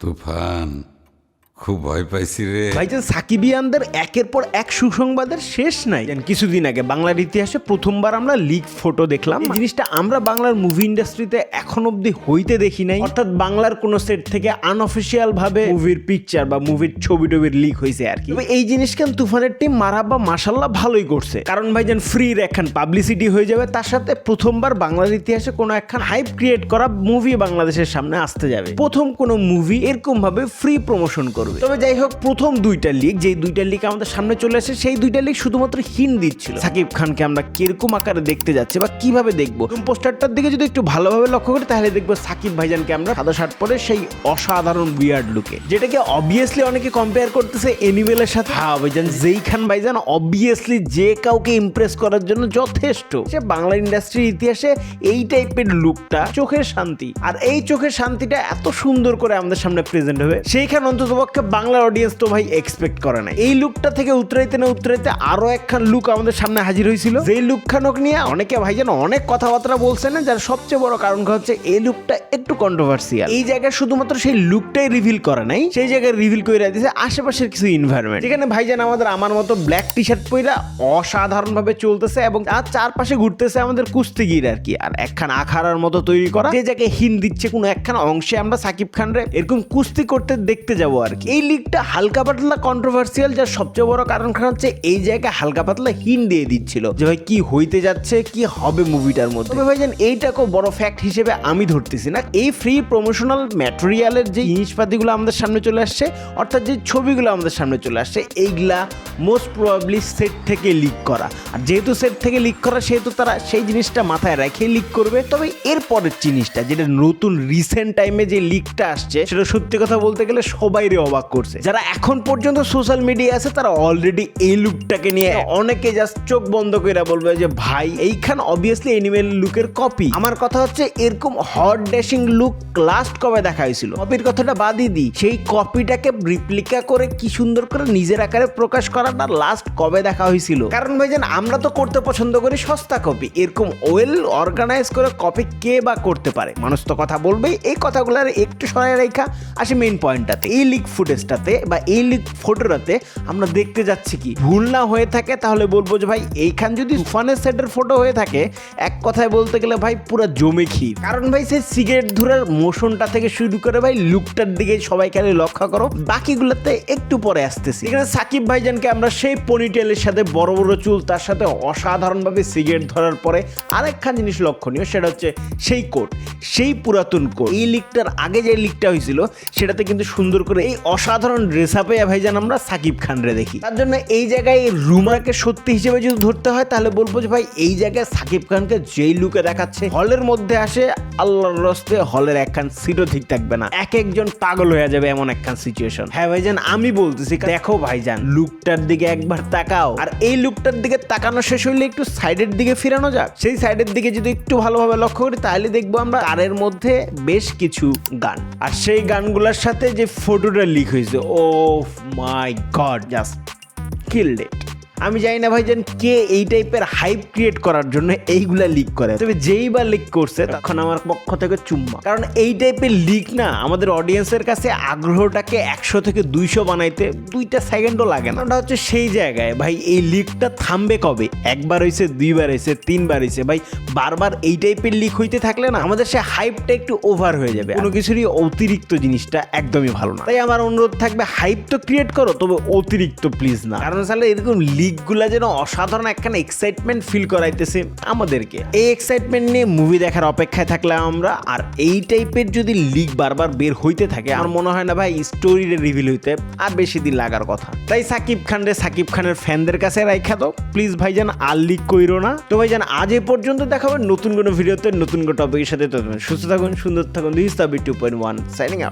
तूफ़ान। খুব ভয় পাইছি রে। ভাইজান সাকিবিয়ানদের একের পর এক সুসংবাদের শেষ নাই। কিছুদিন আগে বাংলার ইতিহাসে প্রথমবার আমরা লিক ফটো দেখলাম। এই জিনিসটা আমরা বাংলার মুভি ইন্ডাস্ট্রিতে এখন অব্দি হইতে দেখি নাই। অর্থাৎ বাংলার কোন সেট থেকে আনঅফিসিয়াল ভাবে মুভির পিকচার বা মুভির ছবি টবির লিক হয়েছে আর কি। তবে এই জিনিস কেন তুফানের টিম মারাব্বা মাসাল্লাহ ভালোই করছে? কারণ ভাইজান ফ্রির একখান পাবলিসিটি হয়ে যাবে তার সাথে প্রথমবার বাংলার ইতিহাসে কোনো একখান হাইপ ক্রিয়েট করা মুভি বাংলাদেশের সামনে আসতে যাবে। প্রথম কোনো মুভি এরকম ভাবে ফ্রি প্রমোশন করবে। তবে যাই হোক, প্রথম দুইটা লিগ যেই দুইটা লিগ আমাদের সামনে চলে আসে, সেই দুইটা লিগ শুধুমাত্র হিন দিচ্ছিল সাকিব খানকে আমরা কীরকম আকারে দেখতে যাচ্ছি বা কীভাবে দেখব? পোস্টারটার দিকে যদি একটু ভালোভাবে লক্ষ্য করি, তাহলে দেখব সাকিব ভাইজানকে আমরা সাদা শার্ট পরে সেই অসাধারণ বিয়ার্ড লুকে যেটাকে অবভিয়াসলি অনেকে কম্পেয়ার করতেছে এনিমেলের সাথে। হ্যাঁ ভাইজান, যেই খান ভাইজান অবভিয়াসলি যে কাউকে ইমপ্রেস করার জন্য যথেষ্ট। সে বাংলা ইন্ডাস্ট্রির ইতিহাসে এই টাইপের লুকটা চোখের শান্তি। আর এই চোখের শান্তিটা এত সুন্দর করে আমাদের সামনে প্রেজেন্ট হবে। সেইখান অন্ততপক্ষে বাংলার অডিয়েন্স তো ভাই এক্সপেক্ট করে নাই। এই লুকটা থেকে উতরাইতে না উতরাইতে আরও একখান লুক আমাদের সামনে হাজির হয়েছিল। যেই লুক খানক নিয়ে অনেকে ভাইজান অনেক কথাবার্তা বলছে না, যার সবচেয়ে বড় কারণ হচ্ছে এই লুকটা একটু কন্ট্রোভার্সিয়াল এই জায়গায় শুধুমাত্র সেই লুকটাই রিভিল করে নাই, সেই জায়গায় রিভিল করে দিয়েছে আশেপাশের কিছু ইনভায়রনমেন্ট যেখানে ভাইজান আমাদের আমার মতো ব্ল্যাক টি শার্ট পইরা অসাধারণ ভাবে চলতেছে এবং তার চারপাশে ঘুরতেছে আমাদের কুস্তিগির আর কি। আর একখান আখাড়ার মতো তৈরি করা। যে জায়গায় হিন দিচ্ছে কোনো একখান অংশে আমরা সাকিব খান রে এরকম কুস্তি করতে দেখতে যাব আর কি। এই লিগটা হালকা পাতলা কন্ট্রোভার্সিয়াল যার সবচেয়ে বড় কারণ খান হচ্ছে এই জায়গায় হালকা পাতলা হিন দিয়ে দিচ্ছিল। যে ভাই কি হইতে যাচ্ছে কি হবে মুভিটার মধ্যে? তবে ভাইজান এইটাকেও বড় ফ্যাক্ট হিসেবে আমি ধরতেছি না। এই ফ্রি প্রমোশনাল ম্যাটেরিয়ালের যে জিনিসপাতিগুলো আমাদের সামনে চলে আসছে অর্থাৎ যে ছবিগুলো আমাদের সামনে চলে আসছে এইগুলা মোস্ট প্রবাবলি সেট থেকে লিক করা। আর যেহেতু সেট থেকে লিক করা সেহেতু তারা সেই জিনিসটা মাথায় রেখে লিক করবে। তবে এর পরের জিনিসটা যেটা নতুন রিসেন্ট টাইমে যে লিকটা আসছে সেটা সত্যি কথা বলতে গেলে সবাইরে অবাক। করছে। যারা এখন পর্যন্ত সোশ্যাল মিডিয়া আছে, তারা অলরেডি এই লুকটাকে নিয়ে অনেকে জাস্ট চোখ বন্ধ করে বলবে যে, ভাই, এইখান অবভিয়াসলি এনিমেল লুকের কপি আমার কথা হচ্ছে, এরকম হট ড্যাশিং লুক লাস্ট কবে দেখা হয়েছিল? কপির কথাটা বাদই দিই। সেই কপিটাকে রিপ্লিকা করে কি সুন্দর করে নিজের আকারে প্রকাশ করাটা লাস্ট কবে দেখা হয়েছিল? কারণ ভাইজান আমরা তো করতে পছন্দ করি সস্তা কপি এরকম ওয়েল অর্গানাইজ করে কপি কে বা করতে পারে? মানুষ তো কথা বলবেই। এই কথাগুলোর একটু সরাই রেখা আসে মেইন পয়েন্টটাতে এই লিক ফুটেজটাতে বা এই লিক ফটোটাতে আমরা দেখতে যাচ্ছি কি? ভুল না হয়ে থাকে তাহলে বলব যে ভাই, এইখান যদি তুফানের সেটের ফটো হয়ে থাকে, এক কথায় বলতে গেলে ভাই পুরো জমে ক্ষীর। কারণ ভাই সেই সিগারেট ধরার মোশনটা থেকে শুরু করে ভাই লুকটার দিকে সবাই খালি লক্ষ্য করো। বাকিগুলোতে একটু পরে আসতেছি। এখানে সাকিব ভাইজানকে আমরা সেই পনিটেলের সাথে বড় বড় চুল, তার সাথে অসাধারণভাবে সিগারেট ধরার পরে আরেকখান জিনিস লক্ষণীয়, সেটা হচ্ছে সেই কোট, সেই পুরাতন কোট। এই লিকটার আগে যে লিকটা হয়েছিল, সেটাতে কিন্তু সুন্দর করে এই অসাধারণ ড্রেস আপে ভাইজান আমরা সাকিব খানরে দেখি। তার জন্য এই জায়গায় রুমাকে সত্যি হিসেবে যদি ধরতে হয়, তাহলে বলব যে ভাই, এই জায়গায় সাকিব খানকে যেই লুকে দেখাচ্ছে হলের মধ্যে আসে আল্লাহর রস্তে হলের একখান সিটও ঠিক থাকবে না। এক একজন পাগল হয়ে যাবে এমন একখান সিচুয়েশন হ্যাঁ ভাইজান, আমি বলতেছি দেখো ভাইজান, লুকটার দিকে একবার তাকাও। আর এই লুকটার দিকে তাকানো শেষ হইলে একটু সাইডের দিকে ফিরানো যাক। সেই সাইডের দিকে যদি একটু ভালোভাবে লক্ষ্য করি, তাহলে দেখব আমরা কারের মধ্যে বেশ কিছু গান। আর সেই গানগুলোর সাথে যে ফটোটা লিক হয়েছে oh my god, just killed আমি জানি না ভাইজান কে এই টাইপের হাইপ ক্রিয়েট করার জন্য এইগুলা লিক করে। তবে যেই বা লিক করছে, তখন আমার পক্ষ থেকে চুম্মা। কারণ এই টাইপের লিক না, আমাদের অডিয়েন্সের কাছে আগ্রহটাকে একশো থেকে দুইশো বানাইতে দুইটা সেকেন্ডও লাগে না। ওটা হচ্ছে সেই জায়গায়, ভাই, এই লিকটা থামবে কবে? একবার হয়েছে দুইবার হয়েছে তিনবার হয়েছে ভাই, বারবার এই টাইপের লিক হইতে থাকলে না, আমাদের সে হাইপটা একটু ওভার হয়ে যাবে। কোনো কিছুরই অতিরিক্ত জিনিসটা একদমই ভালো না। তাই আমার অনুরোধ থাকবে হাইপ তো ক্রিয়েট করো, তবে অতিরিক্ত প্লিজ না। কারণ আসলে এরকম লিকগুলা যেন অসাধারণ একখানা এক্সাইটমেন্ট ফিল করাইতেছে আমাদেরকে। এই এক্সাইটমেন্ট নিয়ে মুভি দেখার অপেক্ষায় থাকলাম আমরা, আর এই টাইপের যদি লিক বারবার বের হইতে থাকে, আমার মনে হয় না ভাই স্টোরির রিভিল হইতে আর বেশি দিন লাগার কথা। তাই সাকিব খান রে, সাকিব খানের ফ্যানদের কাছে রাইখা দাও। প্লিজ ভাইজান, আর লিক কইরো না। তো ভাই ভাইজান, আজ এ পর্যন্ত দেখাবেন নতুন কোনো ভিডিওতে নতুন কোনো টপিকের সাথে সুস্থ থাকুন, সুন্দর থাকুন। This two point one shining